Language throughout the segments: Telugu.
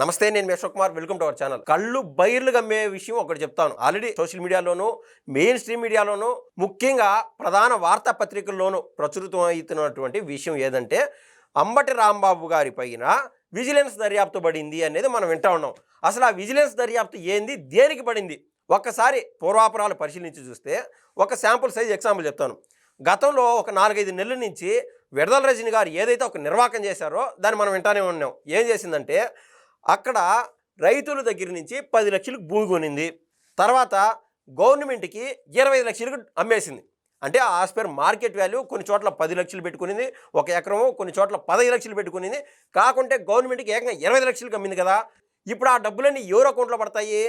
నమస్తే నేను మీ Kumar. Welcome to our channel. కళ్ళు బైర్లు గమ్మే విషయం ఒకటి చెప్తాను. ఆల్రెడీ సోషల్ మీడియాలోను మెయిన్ స్ట్రీమ్ మీడియాలోను ముఖ్యంగా ప్రధాన వార్తా పత్రికల్లోనూ ప్రచురితం అవుతున్నటువంటి విషయం ఏదంటే అంబటి రాంబాబు గారి పైన విజిలెన్స్ దర్యాప్తు పడింది అనేది మనం వింటా ఉన్నాం. అసలు ఆ విజిలెన్స్ దర్యాప్తు ఏంది? దేనికి పడింది? ఒక్కసారి పూర్వాపరాలు పరిశీలించి చూస్తే ఒక శాంపుల్ సైజ్ ఎగ్జాంపుల్ చెప్తాను. గతంలో ఒక నాలుగైదు నెలల నుంచి విడదల రజని గారు ఏదైతే ఒక నిర్వాకం చేశారో దాన్ని మనం వింటానే ఉన్నాం. ఏం చేసిందంటే అక్కడ రైతుల దగ్గర నుంచి పది లక్షలకు భూమి కొనింది. తర్వాత గవర్నమెంట్కి ఇరవై ఐదు లక్షలకు అమ్మేసింది. అంటే ఆ ఆస్పేర్ మార్కెట్ వాల్యూ కొన్ని చోట్ల పది లక్షలు పెట్టుకునింది ఒక ఎకరము కొన్ని చోట్ల పదహైదు లక్షలు పెట్టుకునింది. కాకుంటే గవర్నమెంట్కి ఏకంగా ఇరవై లక్షలకు అమ్మింది కదా! ఇప్పుడు ఆ డబ్బులన్నీ ఎవరు అకౌంట్లో పడతాయి?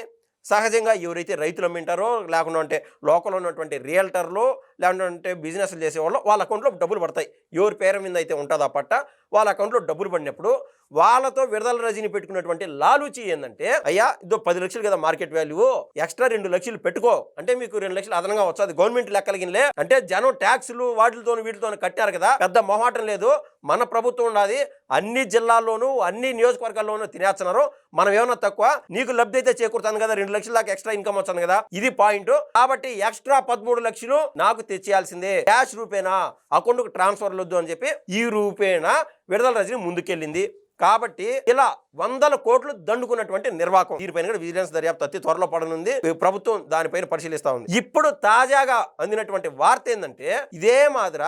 సహజంగా ఎవరైతే రైతులు అమ్మింటారో లేకుండా అంటే లోకల్లో ఉన్నటువంటి రియల్టర్లు లేకుంటే బిజినెస్లు చేసేవాళ్ళు వాళ్ళ అకౌంట్లో డబ్బులు పడతాయి. ఎవరి పేరు మీద అయితే ఉంటుందో ఆ పట్ట వాళ్ళ అకౌంట్లో డబ్బులు పడినప్పుడు వాళ్ళతో విడుదల రజీని పెట్టుకున్నటువంటి లాలూచి ఏంటంటే అయ్యా ఇదో పది లక్షలు కదా మార్కెట్ వాల్యూ ఎక్స్ట్రా రెండు లక్షలు పెట్టుకో. అంటే మీకు రెండు లక్షలు అదనంగా వచ్చేది గవర్నమెంట్ లెక్కలగినలే అంటే జనం ట్యాక్సులు వాటితో వీటితో కట్టారు కదా పెద్ద మొహాటం లేదు. మన ప్రభుత్వం ఉన్నది అన్ని జిల్లాల్లోనూ అన్ని నియోజకవర్గాల్లోనూ తినేస్తున్నారు. మనం ఏమన్నా తక్కువ? నీకు లబ్ధి అయితే చేకూరుతాను కదా రెండు లక్షల దాకా ఎక్స్ట్రా ఇన్కమ్ వచ్చాను కదా. ఇది పాయింట్. కాబట్టి ఎక్స్ట్రా పదమూడు లక్షలు నాకు తెచ్చేయాల్సిందే. క్యాష్ రూపేనా? అకౌంట్కి ట్రాన్స్ఫర్ వద్దు అని చెప్పి ఈ రూపేనా? విడుదల రజని ముందుకెళ్ళింది. కాబట్టి ఇలా వందల కోట్లు దండుకున్నటువంటి నిర్వాహకం. దీనిపైన కూడా విజిలెన్స్ దర్యాప్తు అతి త్వరలో పడనుంది. ప్రభుత్వం దానిపైన పరిశీలిస్తా ఉంది. ఇప్పుడు తాజాగా అందినటువంటి వార్త ఏంటంటే ఇదే మాదిర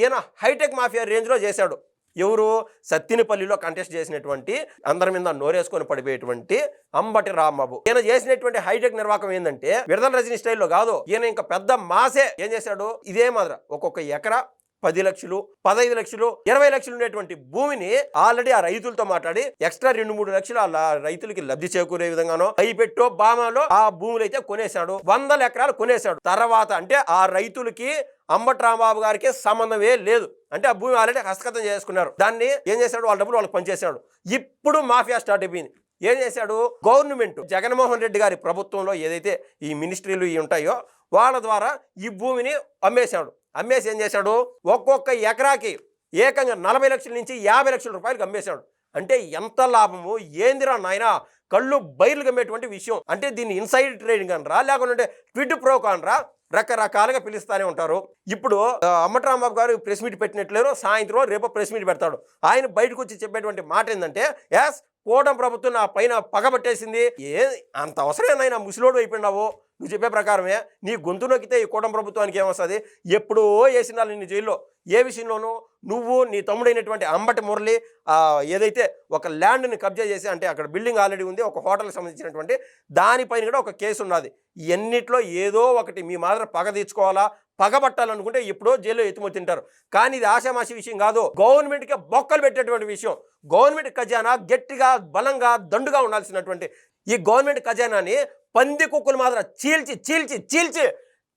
ఈయన హైటెక్ మాఫియా రేంజ్లో చేశాడు. ఎవరు? సత్తినిపల్లిలో కంటెస్ట్ చేసినటువంటి అందరి మీద నోరేసుకొని పడిపోయేటువంటి అంబటి రాంబాబు. ఈయన చేసినటువంటి హైటెక్ నిర్వాహకం ఏంటంటే విడుదల రజనీ స్టైల్లో కాదు ఈయన ఇంకా పెద్ద మాసే ఏం చేశాడు? ఇదే మాదిర ఒక్కొక్క ఎకరా పది లక్షలు పదహైదు లక్షలు ఇరవై లక్షలు ఉండేటువంటి భూమిని ఆల్రెడీ ఆ రైతులతో మాట్లాడి ఎక్స్ట్రా రెండు మూడు లక్షలు ఆ రైతులకి లబ్ధి చేకూరే విధంగానో పెట్టో బామాలో ఆ భూములు అయితే కొనేశాడు. వందల ఎకరాలు కొనేశాడు. తర్వాత అంటే ఆ రైతులకి అంబట్ రాంబాబు గారికి సంబంధమే లేదు. అంటే ఆ భూమి ఆల్రెడీ హస్తగతం చేసుకున్నారు. దాన్ని ఏం చేశాడు? వాళ్ళ డబ్బులు వాళ్ళకి పనిచేశాడు. ఇప్పుడు మాఫియా స్టార్ట్ అయిపోయింది. ఏం చేశాడు? గవర్నమెంట్ జగన్మోహన్ రెడ్డి గారి ప్రభుత్వంలో ఏదైతే ఈ మినిస్ట్రీలు ఇవి ఉంటాయో వాళ్ళ ద్వారా ఈ భూమిని అమ్మేశాడు. అమ్మేసి ఏం చేశాడు? ఒక్కొక్క ఎకరాకి ఏకంగా నలభై లక్షల నుంచి యాభై లక్షల రూపాయలకు అమ్మేశాడు. అంటే ఎంత లాభము? ఏందిరా నాయన? కళ్ళు బయలు గమ్మేటువంటి విషయం. అంటే దీన్ని ఇన్సైడ్ ట్రేడింగ్ అనరా? లేకుంటే ట్విట్ ప్రో అనరా? రకరకాలుగా పిలుస్తూనే ఉంటారు. ఇప్పుడు అమ్మటరాంబాబు గారు ప్రెస్ మీట్ పెట్టినట్లేరు. సాయంత్రం రేపు ప్రెస్ మీట్ పెడతాడు. ఆయన బయటకు వచ్చి చెప్పేటువంటి మాట ఏంటంటే ఎస్ కోటం ప్రభుత్వం నా పైన పగబట్టేసింది. ఏ అంత అవసరమేనైనా ముసలోడు అయిపోయినావు. నువ్వు చెప్పే ప్రకారమే నీ గొంతు నొక్కితే ఈ కూటమి ప్రభుత్వానికి ఏమొస్తుంది? ఎప్పుడో వేసిన నిన్ను జైల్లో. ఏ విషయంలోనూ నువ్వు నీ తమ్ముడైనటువంటి అంబటి మురళి ఏదైతే ఒక ల్యాండ్ని కబ్జా చేసి అంటే అక్కడ బిల్డింగ్ ఆల్రెడీ ఉంది ఒక హోటల్కి సంబంధించినటువంటి దానిపైన కూడా ఒక కేసు ఉన్నది. ఎన్నిట్లో ఏదో ఒకటి మీ మాత్రం పగ తీర్చుకోవాలా? పగబట్టాలనుకుంటే ఎప్పుడో జైల్లో ఎత్తుమో తింటారు. కానీ ఇది ఆశామాషి విషయం కాదు. గవర్నమెంట్కి బొక్కలు పెట్టేటువంటి విషయం. గవర్నమెంట్ ఖజానా గట్టిగా బలంగా దండుగా ఉండాల్సినటువంటి ఈ గవర్నమెంట్ ఖజానాని పంది కుక్కలు మాత్రం చీల్చి చీల్చి చీల్చి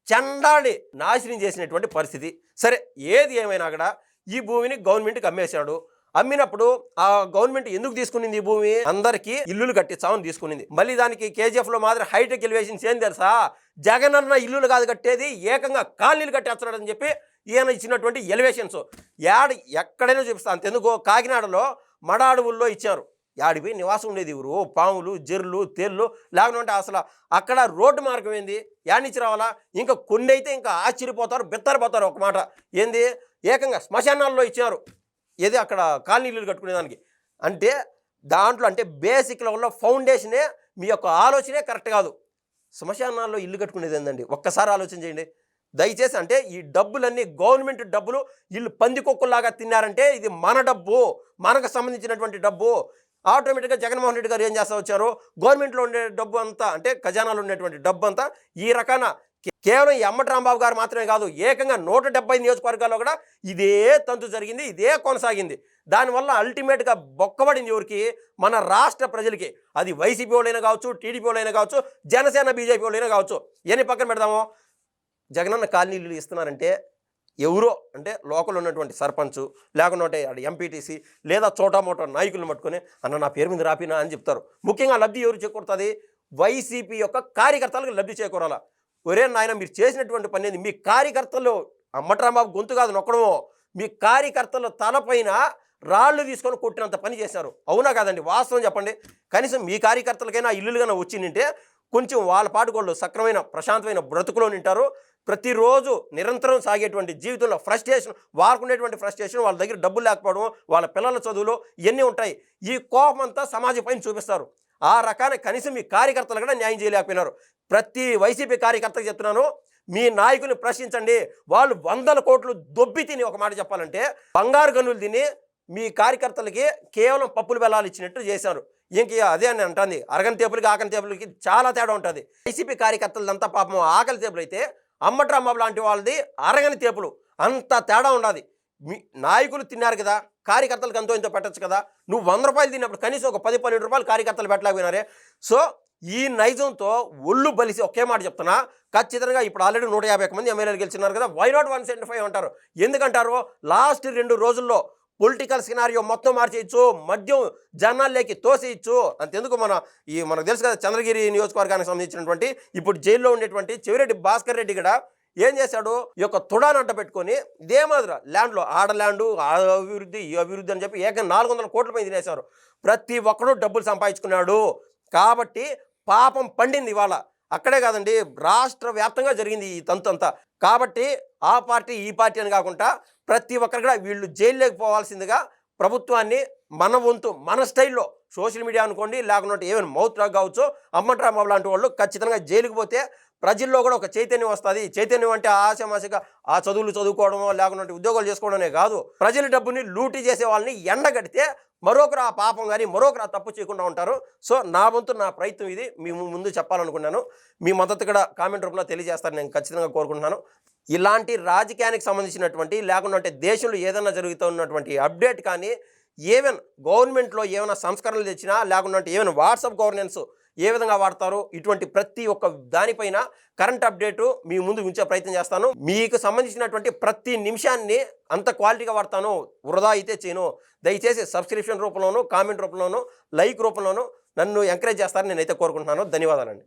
చండాడి నాశనం చేసినటువంటి పరిస్థితి. సరే ఏది ఏమైనా కూడా ఈ భూమిని గవర్నమెంట్కి అమ్మేశాడు. అమ్మినప్పుడు ఆ గవర్నమెంట్ ఎందుకు తీసుకునింది ఈ భూమి? అందరికీ ఇల్లులు కట్టించామని తీసుకునింది. మళ్ళీ దానికి కేజీఎఫ్లో మాత్రం హైటెక్ ఎలివేషన్స్ ఏం తెలుసా? జగన్ అన్న ఇల్లులు కాదు కట్టేది ఏకంగా కాలనీలు కట్టేస్తున్నాడు అని చెప్పి ఈయన ఇచ్చినటువంటి ఎలివేషన్స్. యాడ ఎక్కడైనా చూపిస్తా అంతెందుకు? కాకినాడలో మడ అడవుల్లో ఇచ్చారు. యాడిపోయి నివాసం ఉండేది ఎవరు? పాములు జెర్లు తేళ్ళు లేకుంటే అసలు అక్కడ రోడ్డు మార్గం ఏంది? యాడ్నిచ్చి రావాలా? ఇంకా కొన్ని అయితే ఇంకా ఆశ్చర్యపోతారు బెత్తరిపోతారు ఒక మాట. ఏంది? ఏకంగా శ్మశానాల్లో ఇచ్చారు ఏది అక్కడ కాలనీలు కట్టుకునేదానికి. అంటే దాంట్లో అంటే బేసిక్ లెవెల్లో ఫౌండేషనే మీ యొక్క ఆలోచనే కరెక్ట్ కాదు. శ్మశానాల్లో ఇల్లు కట్టుకునేది ఏందండి? ఒక్కసారి ఆలోచన చేయండి. దయచేసి అంటే ఈ డబ్బులన్నీ గవర్నమెంట్ డబ్బులు వీళ్ళు పందికొక్కులాగా తిన్నారంటే ఇది మన డబ్బు మనకు సంబంధించినటువంటి డబ్బు. ఆటోమేటిక్గా జగన్మోహన్ రెడ్డి గారు ఏం చేస్తా వచ్చారు? గవర్నమెంట్లో ఉండే డబ్బు అంతా అంటే ఖజానాలో ఉండేటువంటి డబ్బు అంతా ఈ రకాన కేవలం ఈ రాంబాబు గారు మాత్రమే కాదు ఏకంగా నూట డెబ్బై నియోజకవర్గాల్లో కూడా ఇదే తంతు జరిగింది ఇదే కొనసాగింది. దానివల్ల అల్టిమేట్గా బొక్కబడింది ఎవరికి? మన రాష్ట్ర ప్రజలకి. అది వైసీపీ వాళ్ళైనా కావచ్చు టీడీపీ వాళ్ళైనా కావచ్చు జనసేన బీజేపీ వాళ్ళైనా కావచ్చు. ఎన్ని పక్కన పెడదాము? జగనన్న కాలనీలు ఇస్తున్నారంటే ఎవరో అంటే లోకల్ ఉన్నటువంటి సర్పంచ్ లేకుంటే ఎంపీటీసీ లేదా చోటామోటా నాయకులను పట్టుకొని అన్న నా పేరు మీద రాపినా అని చెప్తారు. ముఖ్యంగా లబ్ధి ఎవరు చేకూరుతుంది? వైసీపీ యొక్క కార్యకర్తలకు లబ్ధి చేకూరాల? ఒరే నాయన మీరు చేసినటువంటి పని అనేది మీ కార్యకర్తలు అమ్మటరాంబాబు గొంతు కాదు నొక్కడమో. మీ కార్యకర్తల తలపైన రాళ్ళు తీసుకొని కొట్టినంత పని చేశారు. అవునా కాదండి? వాస్తవం చెప్పండి. కనీసం మీ కార్యకర్తలకైనా ఇల్లులుగా వచ్చిందంటే కొంచెం వాళ్ళ పాటుకోళ్ళు సక్రమైన ప్రశాంతమైన బ్రతుకులో నింటారు. ప్రతిరోజు నిరంతరం సాగేటువంటి జీవితంలో ఫ్రస్ట్రేషన్ వారుకునేటువంటి ఫ్రస్ట్రేషన్ వాళ్ళ దగ్గర డబ్బులు లేకపోవడం వాళ్ళ పిల్లల చదువులు ఇవన్నీ ఉంటాయి. ఈ కోపం అంతా సమాజం పైన చూపిస్తారు. ఆ రకాన్ని కనీసం మీ కార్యకర్తలు కూడా న్యాయం చేయలేకపోయినారు. ప్రతి వైసీపీ కార్యకర్తకు చెప్తున్నాను మీ నాయకుని ప్రశ్నించండి. వాళ్ళు వందల కోట్లు దొబ్బి తిని ఒక మాట చెప్పాలంటే బంగారు గనులు తిని మీ కార్యకర్తలకి కేవలం పప్పులు బెల్లాలు ఇచ్చినట్టు చేశారు. ఇంక అదే అని అంటుంది. అరగని టేపులకి ఆకలి టేపులకి చాలా తేడా ఉంటుంది. వైసీపీ కార్యకర్తలంతా పాపం ఆకలి టేపులు అయితే అమ్మట్రాంబాబు లాంటి వాళ్ళది అరగని తేపులు. అంత తేడా ఉండాలి మీ నాయకులు తిన్నారు కదా కార్యకర్తలకు ఎంతో పెట్టచ్చు కదా నువ్వు వంద రూపాయలు తిన్నప్పుడు కనీసం ఒక పది పన్నెండు రూపాయలు కార్యకర్తలు పెట్టలేకపోయినారే. సో ఈ నైజంతో ఒళ్ళు బలిసి ఒకే మాట చెప్తున్నా ఖచ్చితంగా ఇప్పుడు ఆల్రెడీ నూట యాభై మంది ఎమ్మెల్యేలు గెలిచినారు కదా why not one seventy five అంటారు. ఎందుకంటారు? లాస్ట్ రెండు రోజుల్లో పొలిటికల్ సినారియో మొత్తం మార్చేయచ్చు మద్యం జనాల్లోకి తోసేయచ్చు. అంతెందుకు మన ఈ మనకు తెలుసు కదా చంద్రగిరి నియోజకవర్గానికి సంబంధించినటువంటి ఇప్పుడు జైల్లో ఉండేటువంటి చెవిరెడ్డి భాస్కర్ రెడ్డి కూడా ఏం చేశాడు? ఈ యొక్క తుడాను అడ్డ పెట్టుకొని ఇదే మాదిరి ల్యాండ్లో ఆడ ల్యాండ్ ఆ అభివృద్ధి ఈ అభివృద్ధి అని చెప్పి ఏకంగా నాలుగు వందల కోట్ల పైన తినేశారు. ప్రతి ఒక్కడు డబ్బులు సంపాదించుకున్నాడు. కాబట్టి పాపం పండింది ఇవాళ. అక్కడే కాదండి రాష్ట్ర వ్యాప్తంగా జరిగింది ఈ తంతు అంతా. కాబట్టి ఆ పార్టీ ఈ పార్టీ అని కాకుండా ప్రతి ఒక్కరు కూడా వీళ్ళు జైల్లోకి పోవాల్సిందిగా ప్రభుత్వాన్ని మన వంతు మన స్టైల్లో సోషల్ మీడియా అనుకోండి లేకుంటే ఏమైనా మౌత్ రాక్ కావచ్చు అమ్మట్రాంబాబు లాంటి వాళ్ళు ఖచ్చితంగా జైలుకి పోతే ప్రజల్లో కూడా ఒక చైతన్యం వస్తుంది. చైతన్యం అంటే ఆశమాసిగా ఆ చదువులు చదువుకోవడమో లేకుండా ఉద్యోగాలు చేసుకోవడమే కాదు. ప్రజల డబ్బుని లూటీ చేసే వాళ్ళని ఎండగడితే మరొకరు ఆ పాపం కానీ మరొకరు ఆ తప్పు చేయకుండా ఉంటారు. సో నా వంతు నా ప్రయత్నం ఇది. మీ ముందు చెప్పాలనుకున్నాను. మీ మద్దతు కూడా కామెంట్ రూపంలో తెలియజేస్తారని నేను ఖచ్చితంగా కోరుకుంటున్నాను. ఇలాంటి రాజకీయానికి సంబంధించినటువంటి లేకుండా అంటే దేశంలో ఏదైనా జరుగుతున్నటువంటి అప్డేట్ కానీ ఏవైనా గవర్నమెంట్లో ఏమైనా సంస్కరణలు తెచ్చినా లేకుండా ఏమైనా వాట్సాప్ గవర్నెన్స్ ఏ విధంగా వాడతారు ఇటువంటి ప్రతి ఒక్క దానిపైన కరెంట్ అప్డేటు మీ ముందు ఉంచే ప్రయత్నం చేస్తాను. మీకు సంబంధించినటువంటి ప్రతి నిమిషాన్ని అంత క్వాలిటీగా వాడతాను. వృధా అయితే చేయను. దయచేసి సబ్స్క్రిప్షన్ రూపంలోను కామెంట్ రూపంలోను లైక్ రూపంలోను నన్ను ఎంకరేజ్ చేస్తారని నేనైతే కోరుకుంటున్నాను. ధన్యవాదాలండి.